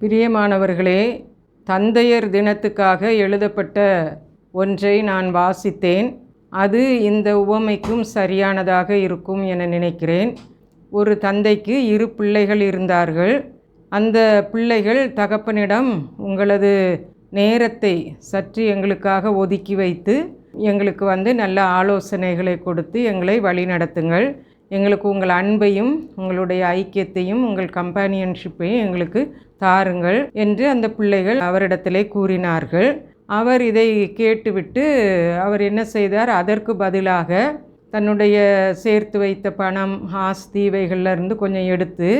பிரியமானவர்களே தந்தையர் தினத்துக்காக எழுதப்பட்ட ஒன்றை நான் வாசித்தேன். அது இந்த உவமைக்கும் சரியானதாக இருக்கும் என நினைக்கிறேன். ஒரு தந்தைக்கு இரு பிள்ளைகள் இருந்தார்கள். அந்த பிள்ளைகள் தகப்பனிடம் உங்களது நேரத்தை சற்று எங்களுக்காக ஒதுக்கி வைத்து எங்களுக்கு வந்து நல்ல ஆலோசனைகளை கொடுத்து எங்களை வழிநடத்துங்கள். எங்களுக்கு உங்கள் அன்பையும் உங்களுடைய ஐக்கியத்தையும் உங்கள் கம்பானியன்ஷிப்பையும் எங்களுக்கு தாருங்கள் என்று அந்த பிள்ளைகள் அவரிடத்திலே கூறினார்கள். அவர் இதை கேட்டுவிட்டு அவர் என்ன செய்தார்? அதற்கு பதிலாக தன்னுடைய சேர்த்து வைத்த பணம் ஆஸ்தி இவைகள்ல இருந்து கொஞ்சம் எடுத்து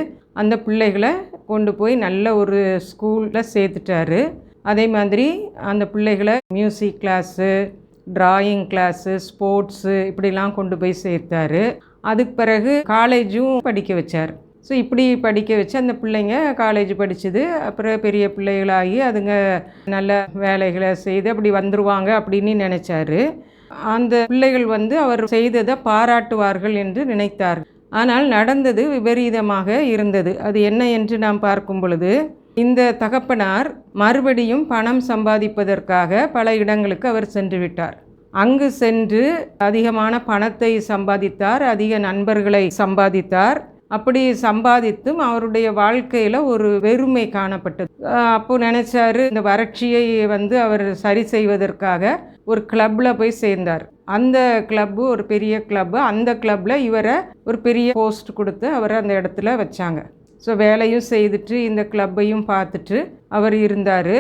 அந்த பிள்ளைகளை கொண்டு போய் நல்ல ஒரு ஸ்கூலில் சேர்த்துட்டாரு. அதே மாதிரி அந்த பிள்ளைகளை music class drawing class sports இப்படிலாம் கொண்டு போய் சேர்த்தாரு. அதுக்கு பிறகு காலேஜும் படிக்க வச்சார். ஸோ இப்படி படிக்க வச்சு அந்த பிள்ளைங்க காலேஜ் படித்தது அப்புறம் பெரிய பிள்ளைகளாகி அதுங்க நல்ல வேலைகளை செய்து அப்படி வந்துருவாங்க அப்படின்னு நினச்சாரு. அந்த பிள்ளைகள் வந்து அவர் செய்ததை பாராட்டுவார்கள் என்று நினைத்தார். ஆனால் நடந்தது விபரீதமாக இருந்தது. அது என்ன என்று நாம் பார்க்கும் பொழுது இந்த தகப்பனார் மறுபடியும் பணம் சம்பாதிப்பதற்காக பல இடங்களுக்கு அவர் சென்று விட்டார். அங்கு சென்று அதிகமான பணத்தை சம்பாதித்தார் அதிக நண்பர்களை சம்பாதித்தார். அப்படி சம்பாதித்தும் அவருடைய வாழ்க்கையில் ஒரு வெறுமை காணப்பட்டது. அப்போது அப்போ நினைச்சாரு இந்த வறட்சியை வந்து அவர் சரி செய்வதற்காக ஒரு கிளப்பில் போய் சேர்ந்தார். அந்த கிளப்பு ஒரு பெரிய கிளப்பு அந்த கிளப்பில் இவரை ஒரு பெரிய போஸ்ட் கொடுத்து அவரை அந்த இடத்துல வச்சாங்க. ஸோ வேலையும் செய்துட்டு இந்த கிளப்பையும் பார்த்துட்டு அவர் இருந்தார்.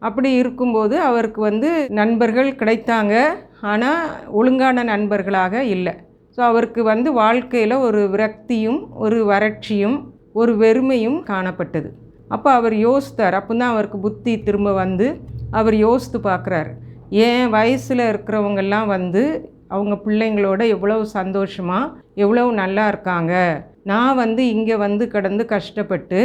அப்படி இருக்கும்போது அவருக்கு வந்து நண்பர்கள் கிடைத்தாங்க. ஆனால் ஒழுங்கான நண்பர்களாக இல்லை. ஸோ அவருக்கு வந்து வாழ்க்கையில் ஒரு விரக்தியும் ஒரு வறட்சியும் ஒரு வெறுமையும் காணப்பட்டது. அப்போ அவர் யோசித்தார். அப்போ தான் அவருக்கு புத்தி திரும்ப வந்து அவர் யோசித்து பார்க்குறாரு. ஏன் வயசில் இருக்கிறவங்கெல்லாம் வந்து அவங்க பிள்ளைங்களோட எவ்வளவு சந்தோஷமாக எவ்வளவு நல்லா இருக்காங்க. நான் வந்து இங்கே வந்து கடந்து கஷ்டப்பட்டு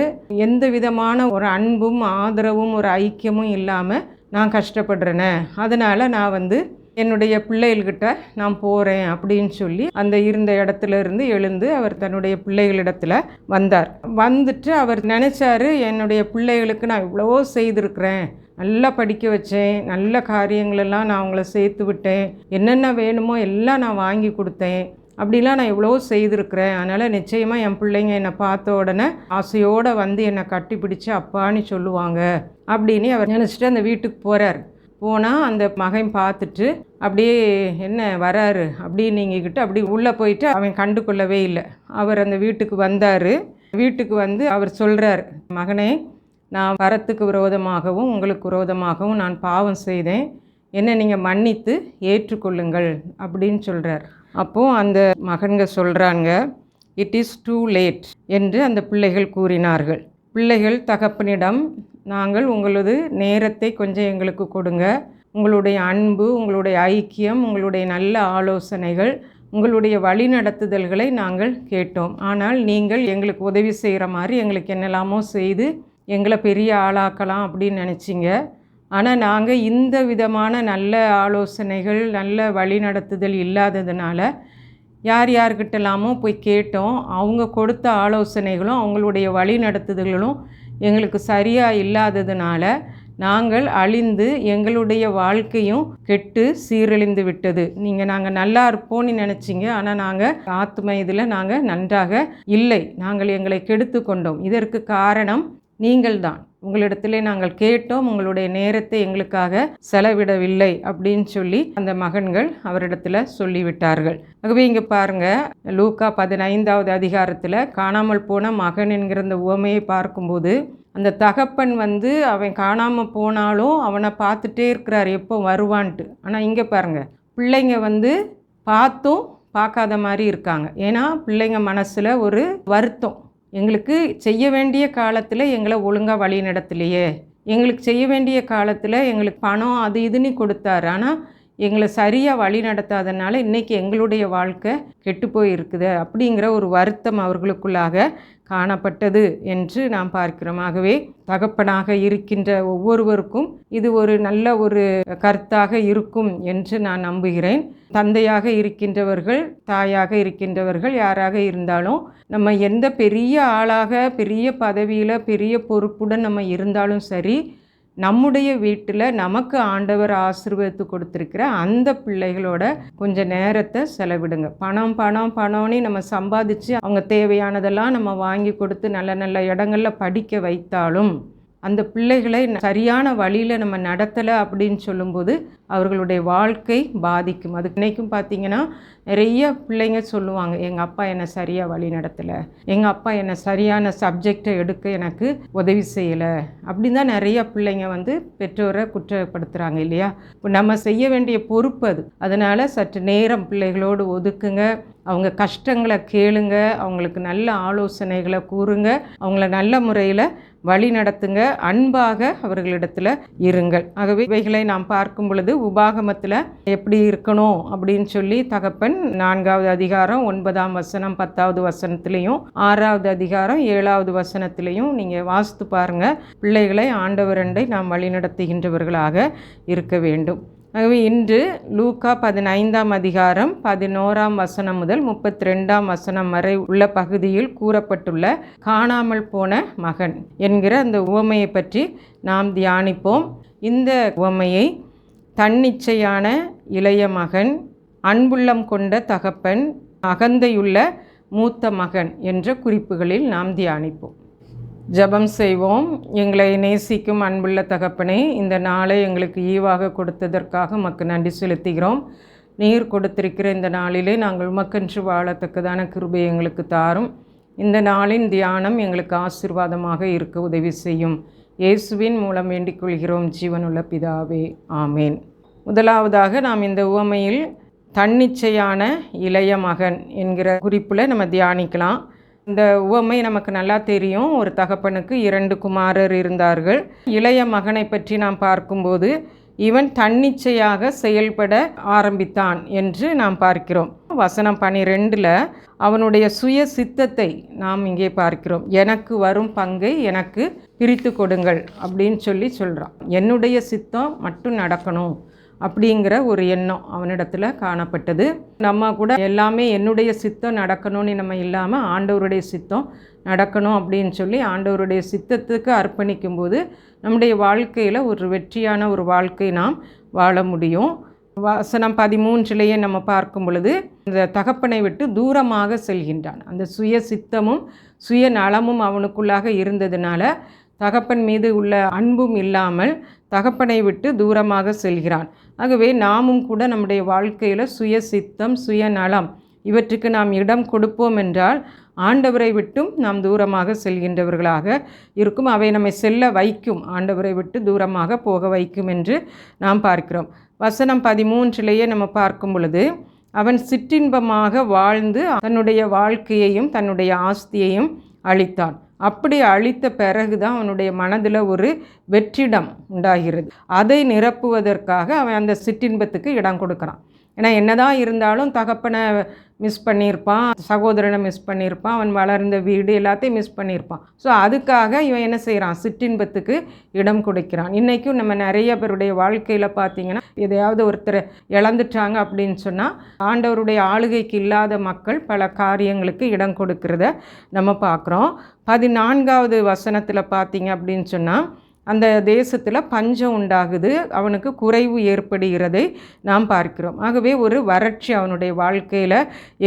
எந்த விதமான ஒரு அன்பும் ஆதரவும் ஒரு ஐக்கியமும் இல்லாமல் நான் கஷ்டப்படுறேனே. அதனால் நான் வந்து என்னுடைய பிள்ளைகள்கிட்ட நான் போகிறேன் அப்படின்னு சொல்லி அந்த இருந்த இடத்துல இருந்து எழுந்து அவர் தன்னுடைய பிள்ளைகளிடத்தில் வந்தார். வந்துட்டு அவர் நினச்சாரு என்னுடைய பிள்ளைகளுக்கு நான் இவ்வளவோ செய்திருக்கிறேன். நல்லா படிக்க வச்சேன். நல்ல காரியங்களெல்லாம் நான் அவங்கள சேர்த்து விட்டேன். என்னென்ன வேணுமோ எல்லாம் நான் வாங்கி கொடுத்தேன். அப்படிலாம் நான் எவ்வளோ செய்திருக்கிறேன். அதனால் நிச்சயமாக என் பிள்ளைங்க என்னை பார்த்த உடனே ஆசையோடு வந்து என்னை கட்டி பிடிச்சி அப்பான்னு சொல்லுவாங்க அப்படின்னு அவர் நினச்சிட்டு அந்த வீட்டுக்கு போகிறார் போனால் அந்த மகன் பார்த்துட்டு அப்படியே என்ன வராரு? அப்படின்னிங்கிக்கிட்டு அப்படி உள்ளே போயிட்டு அவன் கண்டு கொள்ளவே இல்லை. அவர் அந்த வீட்டுக்கு வந்தார். வீட்டுக்கு வந்து அவர் சொல்கிறார் மகனே நான் வரத்துக்கு விரோதமாகவும் உங்களுக்கு விரோதமாகவும் நான் பாவம் செய்தேன். என்னை நீங்கள் மன்னித்து ஏற்றுக்கொள்ளுங்கள். அப்படின்னு சொல்கிறார் அப்போது அந்த மகன்க சொல்கிறாங்க இட் இஸ் டூ லேட் என்று அந்த பிள்ளைகள் கூறினார்கள். பிள்ளைகள் தகப்பனிடம் நாங்கள் உங்களது நேரத்தை கொஞ்சம் எங்களுக்கு கொடுங்க. உங்களுடைய அன்பு உங்களுடைய ஐக்கியம் உங்களுடைய நல்ல ஆலோசனைகள் உங்களுடைய வழிநடத்துதல்களை நாங்கள் கேட்டோம். ஆனால் நீங்கள் எங்களுக்கு உதவி செய்கிற மாதிரி எங்களுக்கு என்னெல்லாமோ செய்து எங்களை பெரிய ஆளாக்கலாம் அப்படின்னு நினச்சிங்க. ஆனால் நாங்கள் இந்த விதமான நல்ல ஆலோசனைகள் நல்ல வழிநடத்துதல் இல்லாததுனால யார் யார்கிட்டலாமோ போய் கேட்டோம். அவங்க கொடுத்த ஆலோசனைகளும் அவங்களுடைய வழிநடத்துதல்களும் எங்களுக்கு சரியாக இல்லாததுனால நாங்கள் அழிந்து எங்களுடைய வாழ்க்கையும் கெட்டு சீரழிந்து விட்டது. நீங்கள் நாங்கள் நல்லா இருப்போம்னு நினச்சிங்க. ஆனால் நாங்கள் ஆத்ம இதில் நாங்கள் நன்றாக இல்லை. நாங்கள் எங்களை கெடுத்து கொண்டோம். இதற்கு காரணம் நீங்கள்தான். உங்களிடத்திலே நாங்கள் கேட்டோம் உங்களுடைய நேரத்தை எங்களுக்காக செலவிடவில்லை அப்படின்னு சொல்லி அந்த மகன்கள் அவரிடத்துல சொல்லிவிட்டார்கள். ஆகவே இங்கே பாருங்க லூக்கா பதினைந்தாவது அதிகாரத்தில் காணாமல் போன மகன் என்கிற அந்த உவமையை பார்க்கும்போது அந்த தகப்பன் வந்து அவன் காணாமல் போனாலும் அவனை பார்த்துட்டே இருக்கிறார் எப்போ வருவான்ட்டு. ஆனால் இங்கே பாருங்க பிள்ளைங்க வந்து பார்த்தும் பார்க்காத மாதிரி இருக்காங்க. ஏன்னா பிள்ளைங்க மனசில் ஒரு வருத்தம். எங்களுக்கு செய்ய வேண்டிய காலத்தில் எங்களை ஒழுங்காக வழி நடத்தலையே. எங்களுக்கு செய்ய வேண்டிய காலத்தில் எங்களுக்கு பணம் அது இதுன்னு கொடுத்தாரு. ஆனால் எங்களை சரியாக வழி நடத்தாதனால இன்றைக்கி எங்களுடைய வாழ்க்கை கெட்டு போயிருக்குது அப்படிங்கிற ஒரு வருத்தம் அவர்களுக்குள்ளாக காணப்பட்டது என்று நாம் பார்க்கிறோம். ஆகவே தகப்பனாக இருக்கின்ற ஒவ்வொருவருக்கும் இது ஒரு நல்ல ஒரு கருத்தாக இருக்கும் என்று நான் நம்புகிறேன். தந்தையாக இருக்கின்றவர்கள் தாயாக இருக்கின்றவர்கள் யாராக இருந்தாலும் நம்ம எந்த பெரிய ஆளாக பெரிய பதவியில் பெரிய பொறுப்புடன் நம்ம இருந்தாலும் சரி நம்முடைய வீட்டில் நமக்கு ஆண்டவர் ஆசீர்வதித்து கொடுத்துருக்கிற அந்த பிள்ளைகளோட கொஞ்சம் நேரத்தை செலவிடுங்க. பணம் பணம் பணம்னு நம்ம சம்பாதிச்சு அவங்க தேவையானதெல்லாம் நம்ம வாங்கி கொடுத்து நல்ல நல்ல இடங்களில் படிக்க வைத்தாலும் அந்த பிள்ளைகளை சரியான வழியில் நம்ம நடத்தலை அப்படின்னு சொல்லும்போது அவர்களுடைய வாழ்க்கை பாதிக்கும். அதுக்கு இன்னைக்கும் பார்த்தீங்கன்னா நிறைய பிள்ளைங்க சொல்லுவாங்க எங்கள் அப்பா என்னை சரியாக வழி நடத்தலை. எங்கள் அப்பா என்னை சரியான சப்ஜெக்டை எடுக்க எனக்கு உதவி செய்யலை. அப்படின்னு தான் நிறைய பிள்ளைங்க வந்து பெற்றோரை குற்றப்படுத்துகிறாங்க இல்லையா? இப்போ நம்ம செய்ய வேண்டிய பொறுப்பு அது. அதனால் சற்று நேரம் பிள்ளைகளோடு ஒதுக்குங்க. அவங்க கஷ்டங்களை கேளுங்க. அவங்களுக்கு நல்ல ஆலோசனைகளை கூறுங்க. அவங்கள நல்ல முறையில் வழி நடத்துங்க. அன்பாக அவர்களிடத்தில் இருங்கள். ஆகவே இவைகளை நாம் பார்க்கும் பொழுது உபாகமத்தில் எப்படி இருக்கணும் அப்படின்னு சொல்லி தகப்பன் நான்காவது அதிகாரம் ஒன்பதாம் வசனம் பத்தாவது வசனத்திலையும் ஆறாவது அதிகாரம் ஏழாவது வசனத்திலையும் நீங்கள் வாசித்து பாருங்கள் பிள்ளைகளை ஆண்டவரண்டை நாம் வழிநடத்துகின்றவர்களாக இருக்க வேண்டும். ஆகவே இன்று லூக்கா பதினைந்தாம் அதிகாரம் பதினோராம் வசனம் முதல் முப்பத்தி ரெண்டாம் வசனம் வரை உள்ள பகுதியில் கூறப்பட்டுள்ள காணாமல் போன மகன் என்கிற அந்த உவமையை பற்றி நாம் தியானிப்போம். இந்த உவமையை தன்னிச்சையான இளைய மகன் அன்புள்ளம் கொண்ட தகப்பன் அகந்தையுள்ள மூத்த மகன் என்ற குறிப்புகளில் நாம் தியானிப்போம். ஜெபம் செய்வோம். எங்களை நேசிக்கும் அன்புள்ள தகப்பனே இந்த நாளை எங்களுக்கு ஈவாக கொடுத்ததற்காக உமக்கு நன்றி செலுத்துகிறோம். நீர் கொடுத்திருக்கிற இந்த நாளிலே நாங்கள் உமக்கென்று வாழத்தக்கதான கிருபை எங்களுக்கு தாரும். இந்த நாளின் தியானம் எங்களுக்கு ஆசீர்வாதமாக இருக்க உதவி செய்யும். இயேசுவின் மூலம் வேண்டிக் கொள்கிறோம். ஜீவனுள்ள பிதாவே ஆமேன். முதலாவதாக நாம் இந்த உவமையில் தன்னிச்சையான இளைய மகன் என்கிற குறிப்பில் நம்ம தியானிக்கலாம். இந்த உவமை நமக்கு நல்லா தெரியும். ஒரு தகப்பனுக்கு இரண்டு குமாரர் இருந்தார்கள். இளைய மகனை பற்றி நாம் பார்க்கும்போது இவன் தன்னிச்சையாக செயல்பட ஆரம்பித்தான் என்று நாம் பார்க்கிறோம். வசனம் பனிரெண்டில் அவனுடைய சுய சித்தத்தை நாம் இங்கே பார்க்கிறோம். எனக்கு வரும் பங்கை எனக்கு பிரித்து கொடுங்கள் அப்படின்னு சொல்லி சொல்கிறான் என்னுடைய சித்தம் மட்டும் நடக்கணும். அப்படிங்கிற ஒரு எண்ணம் அவனிடத்தில் காணப்பட்டது. நம்ம கூட எல்லாமே என்னுடைய சித்தம் நடக்கணும்னு நம்ம இல்லாமல் ஆண்டவருடைய சித்தம் நடக்கணும் அப்படின்னு சொல்லி ஆண்டவருடைய சித்தத்துக்கு அர்ப்பணிக்கும் போது நம்முடைய வாழ்க்கையில் ஒரு வெற்றியான ஒரு வாழ்க்கை நாம் வாழ முடியும். வசனம் பதிமூன்றிலேயே நம்ம பார்க்கும் பொழுது இந்த தகப்பனை விட்டு தூரமாக செல்கின்றான். அந்த சுய சித்தமும் சுய நலமும் அவனுக்குள்ளாக இருந்ததுனால தகப்பன் மீது உள்ள அன்பும் இல்லாமல் தகப்பனை விட்டு தூரமாக செல்கிறான். ஆகவே நாமும் கூட நம்முடைய வாழ்க்கையில் சுய சித்தம் சுயநலம் இவற்றுக்கு நாம் இடம் கொடுப்போம் என்றால் ஆண்டவரை விட்டும் நாம் தூரமாக செல்கின்றவர்களாக இருக்கும். அவை நம்மை செல்ல வைக்கும். ஆண்டவரை விட்டு தூரமாக போக வைக்கும் என்று நாம் பார்க்கிறோம். வசனம் பதிமூன்றிலேயே நம்ம பார்க்கும் பொழுது அவன் சிற்றின்பமாக வாழ்ந்து தன்னுடைய வாழ்க்கையையும் தன்னுடைய ஆஸ்தியையும் அளித்தான் அப்படி அழித்த பிறகு தான் அவனுடைய மனதில் ஒரு வெற்றிடம் உண்டாகிறது. அதை நிரப்புவதற்காக அவன் அந்த சிற்றின்பத்துக்கு இடம் கொடுக்குறான். ஏன்னா என்னதான் இருந்தாலும் தகப்பனை மிஸ் பண்ணியிருப்பான் சகோதரனை மிஸ் பண்ணியிருப்பான் அவன் வளர்ந்த வீடு எல்லாத்தையும் மிஸ் பண்ணியிருப்பான். ஸோ அதுக்காக இவன் என்ன செய்கிறான் சிற்றின்பத்துக்கு இடம் கொடுக்கிறான். இன்றைக்கும் நம்ம நிறைய பேருடைய வாழ்க்கையில் பார்த்தீங்கன்னா எதையாவது ஒருத்தர் இழந்துட்டாங்க அப்படின்னு சொன்னால் ஆண்டவருடைய ஆளுகைக்கு இல்லாத மக்கள் பல காரியங்களுக்கு இடம் கொடுக்கிறத நம்ம பார்க்குறோம். பதினான்காவது வசனத்தில் பார்த்தீங்க அப்படின்னு சொன்னால் அந்த தேசத்தில் பஞ்சம் உண்டாகுது அவனுக்கு குறைவு ஏற்படுகிறதை நாம் பார்க்கிறோம். ஆகவே ஒரு வறட்சி அவனுடைய வாழ்க்கையில்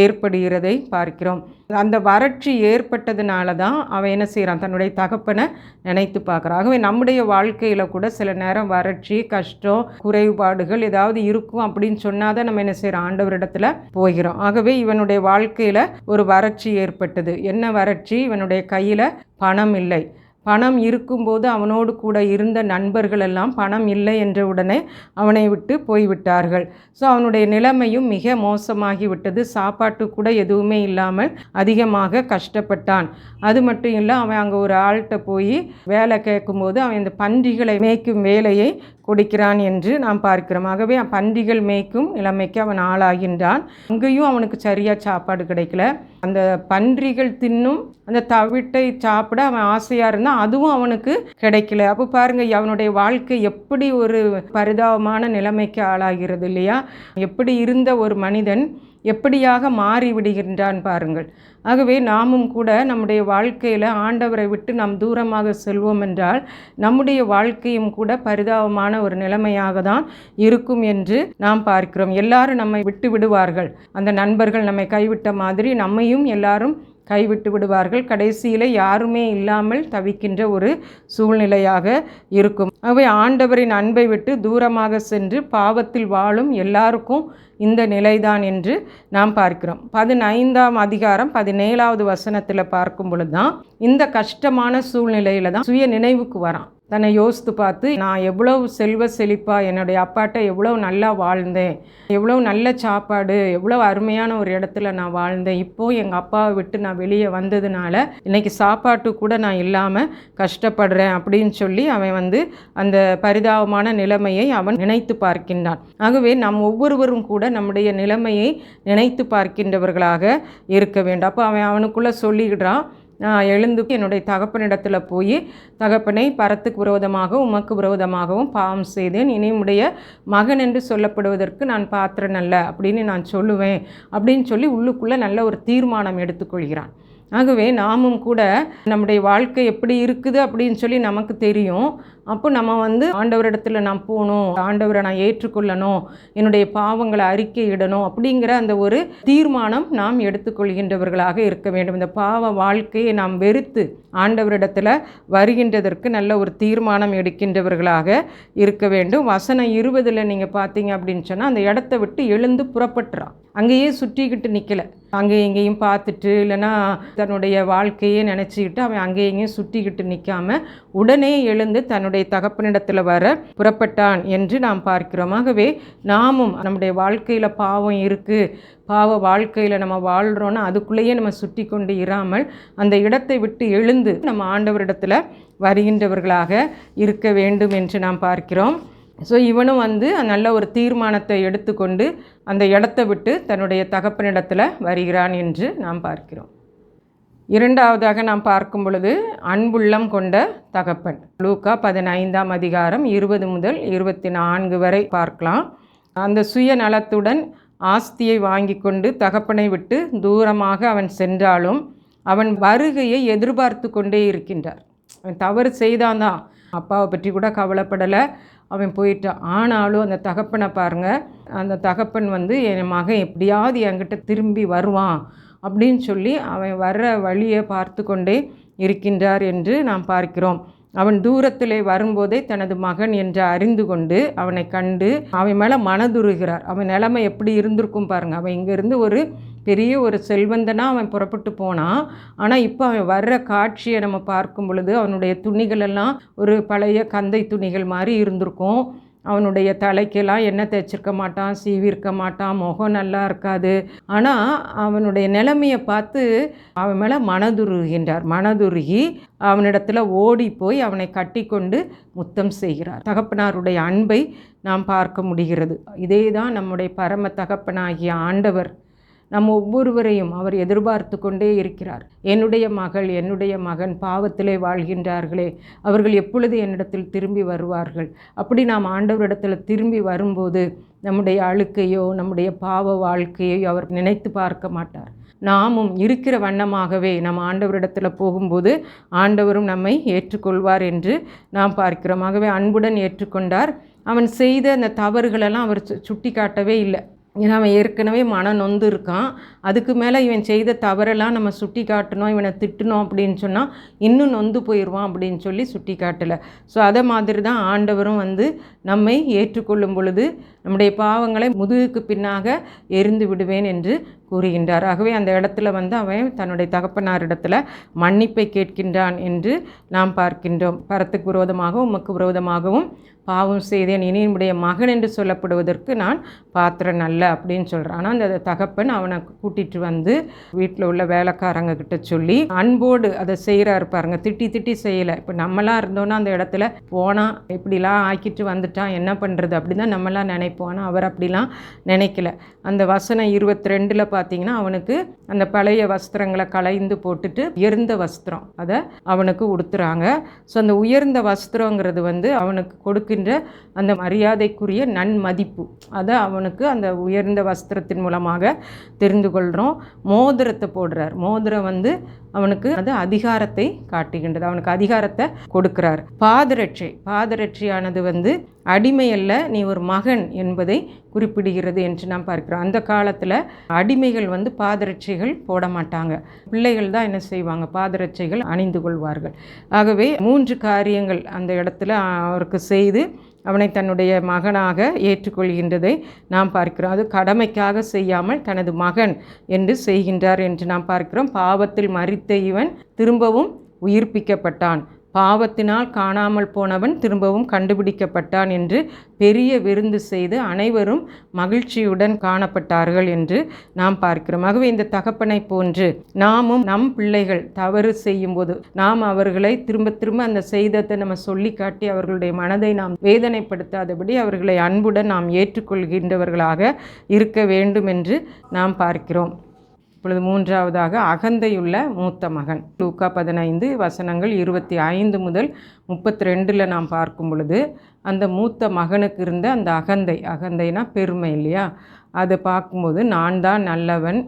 ஏற்படுகிறதை பார்க்கிறோம். அந்த வறட்சி ஏற்பட்டதுனால தான் அவன் என்ன செய்கிறான் தன்னுடைய தகப்பனை நினைத்து பார்க்குறான். ஆகவே நம்முடைய வாழ்க்கையில் கூட சில நேரம் வறட்சி கஷ்டம் குறைபாடுகள் ஏதாவது இருக்கும் அப்படின்னு சொன்னால் தான் நம்ம என்ன செய்கிறோம் ஆண்டவரிடத்தில் போகிறோம். ஆகவே இவனுடைய வாழ்க்கையில் ஒரு வறட்சி ஏற்பட்டது. என்ன வறட்சி? இவனுடைய கையில் பணம் இல்லை. பணம் இருக்கும்போது அவனோடு கூட இருந்த நண்பர்கள் எல்லாம் பணம் இல்லை என்ற உடனே அவனை விட்டு போய்விட்டார்கள். ஸோ அவனுடைய நிலைமையும் மிக மோசமாகி விட்டது. சாப்பாட்டு கூட எதுவுமே இல்லாமல் அதிகமாக கஷ்டப்பட்டான். அது மட்டும் இல்லை அவன் அங்கே ஒரு ஆள்கிட்ட போய் வேலை கேட்கும்போது அவன் இந்த பன்றிகளை மேய்க்கும் வேலையை கொடுக்கிறான் என்று நாம் பார்க்கிறோம். ஆகவே பன்றிகள் மேய்க்கும் நிலைமைக்கு அவன் ஆளாகின்றான். அங்கேயும் அவனுக்கு சரியாக சாப்பாடு கிடைக்கல. அந்த பன்றிகள் தின்னும் அந்த தவிட்டை சாப்பிட அவன் ஆசையாக இருந்தால் அதுவும் அவனுக்கு கிடைக்கல. அப்போ பாருங்க அவனுடைய வாழ்க்கை எப்படி ஒரு பரிதாபமான நிலைமைக்கு ஆளாகிறது இல்லையா? எப்படி இருந்த ஒரு மனிதன் எப்படியாக மாறிவிடுகின்றான் பாருங்கள். ஆகவே நாமும் கூட நம்முடைய வாழ்க்கையில் ஆண்டவரை விட்டு நாம் தூரமாக செல்வோம் என்றால் நம்முடைய வாழ்க்கையும் கூட பரிதாபமான ஒரு நிலைமையாக தான் இருக்கும் என்று நாம் பார்க்கிறோம். எல்லாரும் நம்மை விட்டு விடுவார்கள். அந்த நண்பர்கள் நம்மை கைவிட்ட மாதிரி நம்மையும் எல்லாரும் கைவிட்டு விடுவார்கள். கடைசியில் யாருமே இல்லாமல் தவிக்கின்ற ஒரு சூழ்நிலையாக இருக்கும். ஆகவே ஆண்டவரின் அன்பை விட்டு தூரமாக சென்று பாவத்தில் வாழும் எல்லாருக்கும் இந்த நிலைதான் என்று நாம் பார்க்கிறோம். பதினைந்தாம் அதிகாரம் பதினேழாவது வசனத்தில் பார்க்கும் பொழுது தான் இந்த கஷ்டமான சூழ்நிலையில் தான் சுய நினைவுக்கு வரான். தன்னை யோசித்து பார்த்து நான் எவ்வளவு செல்வ செழிப்பாக என்னுடைய அப்பாட்ட எவ்வளவு நல்லா வாழ்ந்தேன். எவ்வளவு நல்ல சாப்பாடு எவ்வளோ அருமையான ஒரு இடத்துல நான் வாழ்ந்தேன். இப்போ எங்கள் அப்பாவை விட்டு நான் வெளியே வந்ததுனால இன்றைக்கி சாப்பாட்டு கூட நான் இல்லாமல் கஷ்டப்படுறேன் அப்படின்னு சொல்லி அவன் வந்து அந்த பரிதாபமான நிலைமையை அவன் நினைத்து பார்க்கின்றான். ஆகவே நம் ஒவ்வொருவரும் கூட நம்முடைய நிலைமையை நினைத்து பார்க்கின்றவர்களாக இருக்க வேண்டும். அப்போ அவன் அவனுக்குள்ளே சொல்லிடுறான் எழுந்து என்னுடைய தகப்பனிடத்தில் போய் தகப்பனை பரத்துக்கு விரோதமாக உமக்கு விரோதமாகவும் பாவம் செய்தேன். இனி உடைய மகன் என்று சொல்லப்படுவதற்கு நான் பாத்திரன் அல்ல அப்படின்னு நான் சொல்லுவேன் அப்படின்னு சொல்லி உள்ளுக்குள்ளே நல்ல ஒரு தீர்மானம் எடுத்துக்கொள்கிறான். ஆகவே நாமும் கூட நம்முடைய வாழ்க்கை எப்படி இருக்குது அப்படின்னு சொல்லி நமக்கு தெரியும். அப்போ நம்ம வந்து ஆண்டவரிடத்தில் நான் போகணும் ஆண்டவரை நான் ஏற்றுக்கொள்ளணும் என்னுடைய பாவங்களை அறிக்கையிடணும் அப்படிங்கிற அந்த ஒரு தீர்மானம் நாம் எடுத்துக்கொள்கின்றவர்களாக இருக்க வேண்டும். இந்த பாவ வாழ்க்கையை நாம் வெறுத்து ஆண்டவரிடத்தில் வருகின்றதற்கு நல்ல ஒரு தீர்மானம் எடுக்கின்றவர்களாக இருக்க வேண்டும். வசனம் இருபதில் நீங்கள் பார்த்தீங்க அப்படின்னு சொன்னால் அந்த இடத்த விட்டு எழுந்து புறப்பட்டுறான். அங்கேயே சுற்றிக்கிட்டு நிற்கலை அங்கே இங்கேயும் பார்த்துட்டு இல்லைன்னா தன்னுடைய வாழ்க்கையே நினச்சிக்கிட்டு அவன் அங்கேயும் இங்கேயும் சுற்றிக்கிட்டு நிற்காம உடனே எழுந்து தன்னுடைய தகப்பனிடத்தில் வர புறப்பட்டான் என்று நாம் பார்க்கிறோம். ஆகவே நாமும் நம்முடைய வாழ்க்கையில் பாவம் இருக்குது பாவ வாழ்க்கையில் நம்ம வாழ்கிறோன்னா அதுக்குள்ளேயே நம்ம சுற்றி கொண்டு இராமல் அந்த இடத்தை விட்டு எழுந்து நம்ம ஆண்டவரிடத்தில் வருகின்றவர்களாக இருக்க வேண்டும் என்று நாம் பார்க்கிறோம். ஸோ இவனும் வந்து நல்ல ஒரு தீர்மானத்தை எடுத்துக்கொண்டு அந்த இடத்தை விட்டு தன்னுடைய தகப்பனிடத்தில் வருகிறான் என்று நாம் பார்க்கிறோம். இரண்டாவதாக நாம் பார்க்கும் பொழுது அன்புள்ளம் கொண்ட தகப்பன். லூக்கா பதினைந்தாம் அதிகாரம் இருபது முதல் இருபத்தி நான்கு வரை பார்க்கலாம். அந்த சுயநலத்துடன் ஆஸ்தியை வாங்கி கொண்டு தகப்பனை விட்டு தூரமாக அவன் சென்றாலும் அவன் வருகையை எதிர்பார்த்து கொண்டே இருக்கின்றார். அவன் தவறு செய்தான் தான். அப்பாவை பற்றி கூட கவலைப்படலை. அவன் போயிட்டான். ஆனாலும் அந்த தகப்பனை பாருங்க. அந்த தகப்பன் வந்து என் மகன் எப்படியாவது என்கிட்ட திரும்பி வருவான். அப்படின்னு சொல்லி அவன் வர்ற வழியை பார்த்து கொண்டே இருக்கின்றார் என்று நாம் பார்க்கிறோம். அவன் தூரத்திலே வரும்போதே தனது மகன் என்று அறிந்து கொண்டு அவனை கண்டு அவன் மேலே மனதுருகிறார். அவன் நிலைமை எப்படி இருந்திருக்கும் பாருங்கள் அவன் இங்கேருந்து ஒரு பெரிய ஒரு செல்வந்தனாக அவன் புறப்பட்டு போனான் ஆனால் இப்போ அவன் வர்ற காட்சியை நம்ம பார்க்கும் பொழுது அவனுடைய துணிகளெல்லாம் ஒரு பழைய கந்தை துணிகள் மாதிரி இருந்திருக்கும். அவனுடைய தலைக்கெல்லாம் எண்ணெய் தேய்ச்சிருக்க மாட்டான் சீவிருக்க மாட்டான் முகம் நல்லா இருக்காது. ஆனால் அவனுடைய நிலைமையை பார்த்து அவன் மேலே மனதுருகின்றார். மனதுருகி அவனிடத்தில் ஓடி போய் அவனை கட்டிக்கொண்டு முத்தம் செய்கிறார். தகப்பனாருடைய அன்பை நாம் பார்க்க முடிகிறது. இதே தான் நம்முடைய பரம தகப்பனாகிய ஆண்டவர் நம் ஒவ்வொருவரையும் அவர் எதிர்பார்த்து கொண்டே இருக்கிறார். என்னுடைய மகள் என்னுடைய மகன் பாவத்திலே வாழ்கின்றார்களே அவர்கள் எப்பொழுது என்னிடத்தில் திரும்பி வருவார்கள்? அப்படி நாம் ஆண்டவரிடத்தில் திரும்பி வரும்போது நம்முடைய அழுக்கையோ நம்முடைய பாவ வாழ்க்கையோ அவர் நினைத்து பார்க்க மாட்டார். நாமும் இருக்கிற வண்ணமாகவே நம் ஆண்டவரிடத்தில் போகும்போது ஆண்டவரும் நம்மை ஏற்றுக்கொள்வார் என்று நாம் பார்க்கிறோம். ஆகவே அன்புடன் ஏற்றுக்கொண்டார். அவன் செய்த அந்த தவறுகளெல்லாம் அவர் சு- சுட்டி காட்டவே இல்லை. ஏன்னா அவன் ஏற்கனவே மன நொந்து இருக்கான். அதுக்கு மேலே இவன் செய்த தவறெல்லாம் நம்ம சுட்டி காட்டணும் இவனை திட்டணும் அப்படின்னு சொன்னால் இன்னும் நொந்து போயிடுவான் அப்படின்னு சொல்லி சுட்டி காட்டலை. ஸோ அதை மாதிரி தான் ஆண்டவரும் வந்து நம்மை ஏற்றுக்கொள்ளும் பொழுது நம்முடைய பாவங்களை முதுகுக்கு பின்னாக எரிந்து விடுவேன் என்று கூறுகின்றார். ஆகவே அந்த இடத்துல வந்து அவன் தன்னுடைய தகப்பனாரிடத்தில் மன்னிப்பை கேட்கின்றான் என்று நாம் பார்க்கின்றோம். பரத்துக்கு விரோதமாகவும் உமக்கு விரோதமாகவும் பாவம் செய்தேன். இனி என்னுடைய மகன் என்று சொல்லப்படுவதற்கு நான் பாத்திரன் அல்ல அப்படின்னு சொல்கிறான் ஆனால் அந்த தகப்பன் அவனை கூட்டிகிட்டு வந்து வீட்டில் உள்ள வேலைக்காரங்க கிட்ட சொல்லி அன்போடு அதை செய்கிறாரு பாருங்க. திட்டி திட்டி செய்யலை. இப்போ நம்மளாம் இருந்தோன்னா அந்த இடத்துல போனால் இப்படிலாம் ஆக்கிட்டு வந்துட்டு வந்துட்டான் என்ன பண்ணுறது அப்படி தான் நம்மலாம் நினைப்போம். ஆனால் அவர் அப்படிலாம் நினைக்கல. அந்த வசனம் இருபத்தி ரெண்டில் பார்த்தீங்கன்னா அவனுக்கு அந்த பழைய வஸ்திரங்களை கலைந்து போட்டுட்டு உயர்ந்த வஸ்திரம் அதை அவனுக்கு உடுத்துறாங்க. ஸோ அந்த உயர்ந்த வஸ்திரங்கிறது வந்து அவனுக்கு கொடுக்கின்ற அந்த மரியாதைக்குரிய நன்மதிப்பு. அதை அவனுக்கு அந்த உயர்ந்த வஸ்திரத்தின் மூலமாக தெரிந்து கொள்கிறோம் மோதிரத்தை போடுறார். மோதிரம் வந்து அவனுக்கு அது அதிகாரத்தை காட்டுகின்றது. அவனுக்கு அதிகாரத்தை கொடுக்கிறார். பாதரட்சை. பாதரட்சையானது வந்து அடிமை அல்ல நீ ஒரு மகன் என்பதை குறிப்பிடுகிறது என்று நாம் பார்க்கிறோம். அந்த காலத்தில் அடிமைகள் வந்து பாதரட்சைகள் போட மாட்டாங்க. பிள்ளைகள் தான் என்ன செய்வாங்க? பாதரட்சைகள் அணிந்து கொள்வார்கள். ஆகவே மூன்று காரியங்கள் அந்த இடத்துல அவருக்கு செய்து அவனை தன்னுடைய மகனாக ஏற்றுக்கொள்கின்றதை நாம் பார்க்கிறோம். அது கடமைக்காக செய்யாமல் தனது மகன் என்று செய்கின்றார் என்று நாம் பார்க்கிறோம். பாவத்தில் மறித்த இவன் திரும்பவும் உயிர்ப்பிக்கப்பட்டான். பாவத்தினால் காணாமல் போனவன் திரும்பவும் கண்டுபிடிக்கப்பட்டான் என்று பெரிய விருந்து செய்து அனைவரும் மகிழ்ச்சியுடன் காணப்பட்டார்கள் என்று நாம் பார்க்கிறோம். ஆகவே இந்த தகப்பனை போன்று நாமும் நம் பிள்ளைகள் தவறு செய்யும்போது நாம் அவர்களை திரும்ப திரும்ப அந்த செய்தத்தை நம்ம சொல்லி காட்டி அவர்களுடைய மனதை நாம் வேதனைப்படுத்தாதபடி அவர்களை அன்புடன் நாம் ஏற்றுக்கொள்கின்றவர்களாக இருக்க வேண்டும் என்று நாம் பார்க்கிறோம். இப்பொழுது மூன்றாவதாக அகந்தையுள்ள மூத்த மகன். லூக்கா பதினைந்து வசனங்கள் இருபத்தி ஐந்து முதல் முப்பத்தி ரெண்டில் நாம் பார்க்கும் பொழுது அந்த மூத்த மகனுக்கு இருந்த அந்த அகந்தை அகந்தைனா பெருமை இல்லையா? அதை பார்க்கும்போது நான் தான் நல்லவன்.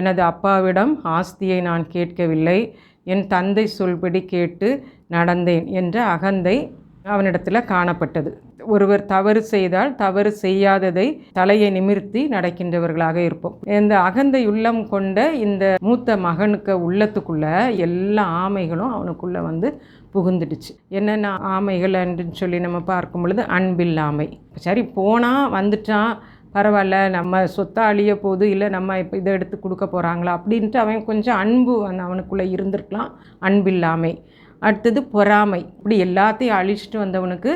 எனது அப்பாவிடம் ஆஸ்தியை நான் கேட்கவில்லை. என் தந்தை சொல்படி கேட்டு நடந்தேன் என்ற அகந்தை அவனிடத்தில் காணப்பட்டது. ஒருவர் தவறு செய்தால் தவறு செய்யாததை தலையை நிமிர்த்தி நடக்கின்றவர்களாக இருப்போம். இந்த அகந்தை உள்ளம் கொண்ட இந்த மூத்த மகனுக்கு உள்ளத்துக்குள்ள எல்லா ஆமைகளும் அவனுக்குள்ள வந்து புகுந்துடுச்சு. என்னென்ன ஆமைகள் அப்படின்னு சொல்லி நம்ம பார்க்கும் பொழுது அன்பில்லாமை சரி போனால் வந்துட்டான் பரவாயில்ல நம்ம சொத்தை அழிய போகுது இல்லை நம்ம இப்போ இதை எடுத்து கொடுக்க போகிறாங்களா அப்படின்ட்டு அவன் கொஞ்சம் அன்பு அந்த அவனுக்குள்ளே இருந்திருக்கலாம். அன்பில்லாமை அடுத்தது பொறாமை. இப்படி எல்லாத்தையும் அழிச்சிட்டு வந்தவனுக்கு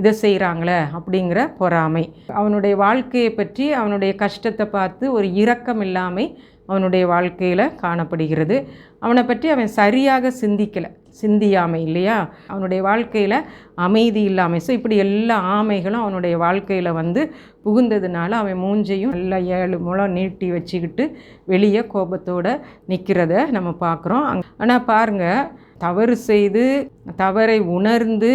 இதை செய்கிறாங்களே அப்படிங்கிற பொறாமை. அவனுடைய வாழ்க்கையை பற்றி அவனுடைய கஷ்டத்தை பார்த்து ஒரு இரக்கம் இல்லாமல் அவனுடைய வாழ்க்கையில் காணப்படுகிறது. அவனை பற்றி அவன் சரியாக சிந்திக்கலை. சிந்தியாமை இல்லையா? அவனுடைய வாழ்க்கையில் அமைதி இல்லாமல் ஸோ இப்படி எல்லா ஆமைகளும் அவனுடைய வாழ்க்கையில் வந்து புகுந்ததுனால அவன் மூஞ்சையும் நல்லா ஏழு முளம் நீட்டி வச்சுக்கிட்டு வெளியே கோபத்தோடு நிற்கிறத நம்ம பார்க்குறோம் ஆனால் பாருங்கள் தவறு செய்து தவறை உணர்ந்து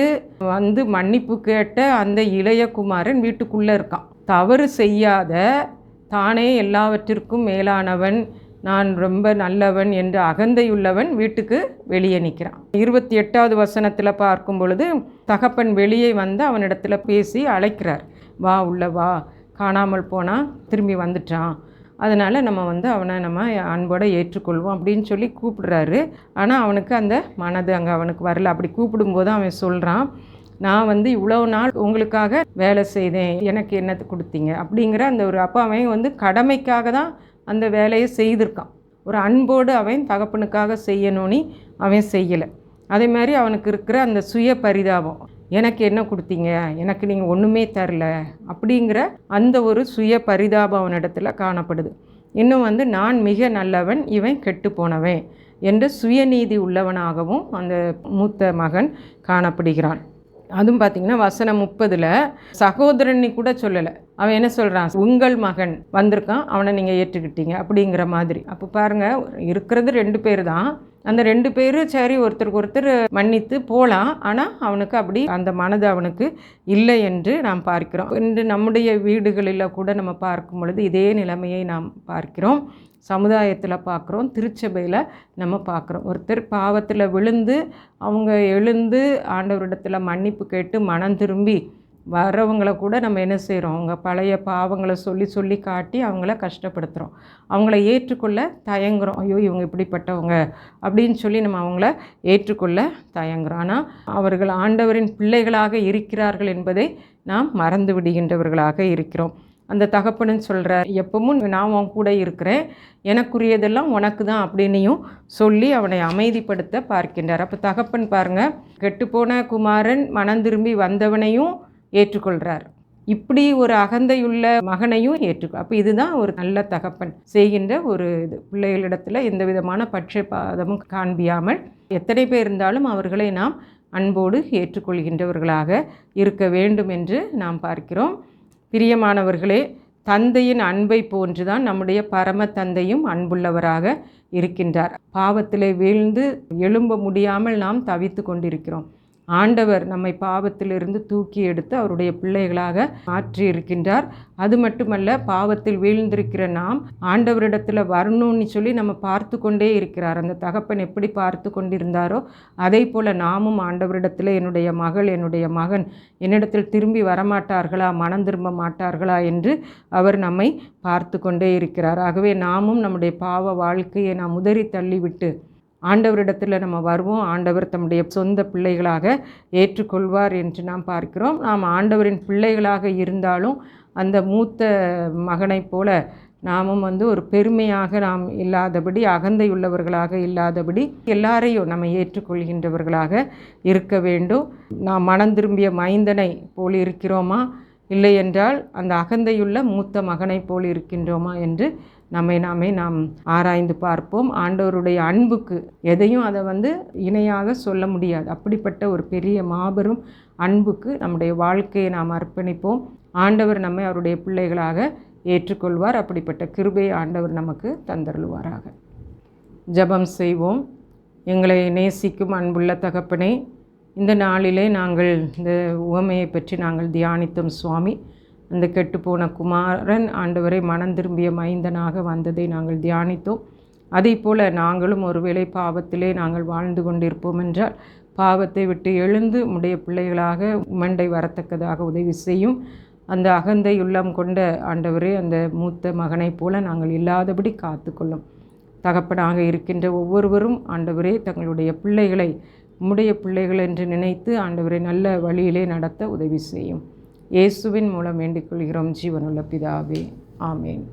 வந்து மன்னிப்பு கேட்ட அந்த இளைய குமாரன் வீட்டுக்குள்ளே இருக்கான். தவறு செய்யாத தானே எல்லாவற்றிற்கும் மேலானவன். நான் ரொம்ப நல்லவன் என்று அகந்தையுள்ளவன் வீட்டுக்கு வெளியே நிற்கிறான். இருபத்தி எட்டாவது வசனத்தில் பார்க்கும் பொழுது தகப்பன் வெளியே வந்து அவனிடத்தில் பேசி அழைக்கிறார். வா உள்ள வா. காணாமல் போனால் திரும்பி வந்துட்டான். அதனால் நம்ம வந்து அவனை நம்ம அன்போடு ஏற்றுக்கொள்வோம் அப்படின்னு சொல்லி கூப்பிடுறாரு. ஆனால் அவனுக்கு அந்த மனது அங்கே அவனுக்கு வரல. அப்படி கூப்பிடும்போது அவன் சொல்கிறான் நான் வந்து இவ்வளோ நாள் உங்களுக்காக வேலை செய்தேன் எனக்கு என்னத்தை கொடுத்தீங்க அப்படிங்கிற அந்த ஒரு அப்பா அவன் வந்து கடமைக்காக தான் அந்த வேலையை செய்திருக்கான். ஒரு அன்போடு அவன் தகப்பனுக்காக செய்யணும்னு அவன் செய்யலை. அதே மாதிரி அவனுக்கு இருக்கிற அந்த சுய பரிதாபம் எனக்கு என்ன கொடுத்தீங்க எனக்கு நீங்கள் ஒன்றுமே தரல அப்படிங்கிற அந்த ஒரு சுய பரிதாபம் அவனிடத்தில் காணப்படுது. இன்னும் வந்து நான் மிக நல்லவன் இவன் கெட்டு போனவன் என்ற சுயநீதி உள்ளவனாகவும் அந்த மூத்த மகன் காணப்படுகிறான். அதுவும் பார்த்தீங்கன்னா வசனம் முப்பதில் சகோதரனி கூட சொல்லலை. அவன் என்ன சொல்கிறான் உங்கள் மகன் வந்திருக்கான் அவனை நீங்கள் ஏற்றுக்கிட்டீங்க. அப்படிங்கிற மாதிரி. அப்போ பாருங்கள் இருக்கிறது ரெண்டு பேர் தான். அந்த ரெண்டு பேரும் சரி ஒருத்தருக்கு ஒருத்தர் மன்னித்து போகலாம் ஆனால் அவனுக்கு அப்படி அந்த மனது அவனுக்கு இல்லை என்று நாம் பார்க்கிறோம். இன்று நம்முடைய வீடுகளில் கூட நம்ம பார்க்கும் பொழுது இதே நிலைமையை நாம் பார்க்கிறோம். சமுதாயத்தில் பார்க்குறோம் திருச்சபையில் நம்ம பார்க்குறோம் ஒருத்தர் பாவத்தில் விழுந்து அவங்க எழுந்து ஆண்டவரிடத்தில் மன்னிப்பு கேட்டு மனம் திரும்பி வரவங்களை கூட நம்ம என்ன செய்கிறோம் அவங்க பழைய பாவங்களை சொல்லி சொல்லி காட்டி அவங்கள கஷ்டப்படுத்துகிறோம் அவங்கள ஏற்றுக்கொள்ள தயங்குறோம். ஐயோ இவங்க இப்படிப்பட்டவங்க அப்படின்னு சொல்லி நம்ம அவங்கள ஏற்றுக்கொள்ள தயங்குறோம். ஆனால் அவர்கள் ஆண்டவரின் பிள்ளைகளாக இருக்கிறார்கள் என்பதை நாம் மறந்து விடுகின்றவர்களாக இருக்கிறோம். அந்த தகப்பனுன்னு சொல்கிறார் எப்பவும் நான் உன் கூட இருக்கிறேன். எனக்குரியதெல்லாம் உனக்கு தான் அப்படின்னையும் சொல்லி அவனை அமைதிப்படுத்த பார்க்கின்றார். அப்போ தகப்பன் பாருங்கள் கெட்டுப்போன குமாரன் மனம் திரும்பி வந்தவனையும் ஏற்றுக்கொள்கிறார் இப்படி ஒரு அகந்தையுள்ள மகனையும் ஏற்றுக்கொள் அப்போ இதுதான் ஒரு நல்ல தகப்பன் செய்கின்ற ஒரு இது. பிள்ளைகளிடத்தில் எந்த விதமான பட்சபாதமும் காண்பியாமல் எத்தனை பேர் இருந்தாலும் அவர்களை நாம் அன்போடு ஏற்றுக்கொள்கின்றவர்களாக இருக்க வேண்டும் என்று நாம் பார்க்கிறோம். பிரியமானவர்களே தந்தையின் அன்பை போன்றுதான் நம்முடைய பரம தந்தையும் அன்புள்ளவராக இருக்கின்றார். பாவத்திலே வீழ்ந்து எழும்ப முடியாமல் நாம் தவித்து கொண்டிருக்கிறோம். ஆண்டவர் நம்மை பாவத்திலிருந்து தூக்கி எடுத்து அவருடைய பிள்ளைகளாக மாற்றி இருக்கின்றார் அது மட்டுமல்ல பாவத்தில் வீழ்ந்திருக்கிற நாம் ஆண்டவரிடத்தில் வரணும்னு சொல்லி நம்ம பார்த்து கொண்டே இருக்கிறார். அந்த தகப்பன் எப்படி பார்த்து கொண்டிருந்தாரோ அதே போல் நாமும் ஆண்டவரிடத்தில் என்னுடைய மகள் என்னுடைய மகன் என்னிடத்தில் திரும்பி வரமாட்டார்களா மனம் திரும்ப மாட்டார்களா என்று அவர் நம்மை பார்த்து கொண்டே இருக்கிறார். ஆகவே நாமும் நம்முடைய பாவ வாழ்க்கையை நாம் உதறி தள்ளிவிட்டு ஆண்டவரிடத்தில் நம்ம வருவோம். ஆண்டவர் தம்முடைய சொந்த பிள்ளைகளாக ஏற்றுக்கொள்வார் என்று நாம் பார்க்கிறோம். நாம் ஆண்டவரின் பிள்ளைகளாக இருந்தாலும் அந்த மூத்த மகனைப் போல நாமும் வந்து ஒரு பெருமையாக நாம் இல்லாதபடி அகந்தை உள்ளவர்களாக இல்லாதபடி எல்லாரையும் நம்ம ஏற்றுக்கொள்கின்றவர்களாக இருக்க வேண்டும். நாம் மனம் திரும்பிய மைந்தனை போல் இருக்கிறோமா? இல்லை என்றால் அந்த அகந்தையுள்ள மூத்த மகனைப் போல் இருக்கின்றோமா என்று நம்மை நாமே நாம் ஆராய்ந்து பார்ப்போம். ஆண்டவருடைய அன்புக்கு எதையும் அதை வந்து இணையாக சொல்ல முடியாது. அப்படிப்பட்ட ஒரு பெரிய மாபெரும் அன்புக்கு நம்முடைய வாழ்க்கையை நாம் அர்ப்பணிப்போம். ஆண்டவர் நம்மை அவருடைய பிள்ளைகளாக ஏற்றுக்கொள்வார். அப்படிப்பட்ட கிருபை ஆண்டவர் நமக்கு தந்தருள்வாராக. ஜெபம் செய்வோம். எங்களை நேசிக்கும் அன்புள்ள தகப்பனே இந்த நாளிலே நாங்கள் இந்த உவமையை பற்றி நாங்கள் தியானித்தோம் சுவாமி. அந்த கெட்டுப்போன குமாரன் ஆண்டவரை மனம் திரும்பிய மைந்தனாக வந்ததை நாங்கள் தியானித்தோம். அதே போல் நாங்களும் ஒருவேளை பாவத்திலே நாங்கள் வாழ்ந்து கொண்டிருப்போம் என்றால் பாவத்தை விட்டு எழுந்து உடைய பிள்ளைகளாக உமண்டை வரத்தக்கதாக உதவி செய்யும் அந்த அகந்தை உள்ளம் கொண்ட ஆண்டவரே அந்த மூத்த மகனைப் போல நாங்கள் இல்லாதபடி காத்துக்கொள்ளும். தகப்பனாக இருக்கின்ற ஒவ்வொருவரும் ஆண்டவரே தங்களுடைய பிள்ளைகளை உம்முடைய பிள்ளைகள் என்று நினைத்து ஆண்டவரை நல்ல வழியிலே நடத்த உதவி செய்யும். இயேசுவின் மூலம் வேண்டிக் கொள்கிறோம். ஜீவனுள்ள பிதாவே ஆமேன்.